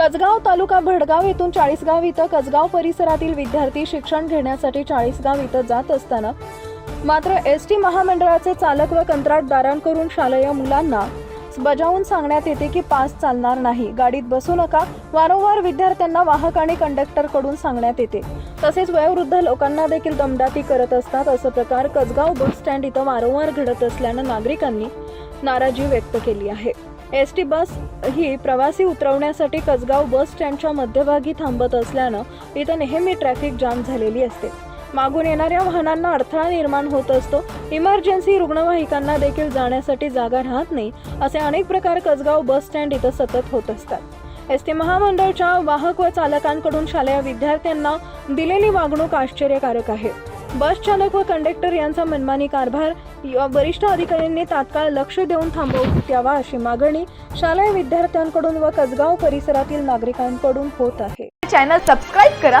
तालुका भडगाव येथून चाळीसगाव इथं कसगाव परिसरातील विद्यार्थी शिक्षण घेण्यासाठी चाळीसगाव इथं जात असताना मात्र एस टी महामंडळाचे चालक व कंत्राटदारांकडून शालेय मुलांना बजावून सांगण्यात येते की पास चालणार नाही. गाडीत बसू नका. वारंवार विद्यार्थ्यांना वाहक आणि कंडक्टरकडून सांगण्यात येते. तसेच वयोवृद्ध लोकांना देखील दमदाटी करत असतात असं प्रकार कसगाव बस स्टँड इथं वारंवार घडत असल्यानं नागरिकांनी नाराजी व्यक्त केली आहे. एस टी बस ही प्रवासी उतरवण्यासाठी कसगाव बस स्टँडच्या मध्यभागी थांबत असल्यानं इथं नेहमी ट्रॅफिक जाम झालेली असते. मागून येणाऱ्या वाहनांना अडथळा निर्माण होत असतो. इमर्जन्सी रुग्णवाहिकांना देखील जाण्यासाठी जागा राहत नाही असे अनेक प्रकार कसगाव बस स्टँड इथं सतत होत असतात. एस टी महामंडळच्या वाहक व चालकांकडून शालेय विद्यार्थ्यांना दिलेली वागणूक आश्चर्यकारक आहे. बस चालक व कंडक्टर यांचा मनमानी कारभार वरिष्ठ अधिकाऱ्यांनी तात्काळ लक्ष देऊन थांबवू यावा अशी मागणी शालेय विद्यार्थ्यांकडून व कसगाव परिसरातील नागरिकांकडून होत आहे. चॅनल सबस्क्राईब करा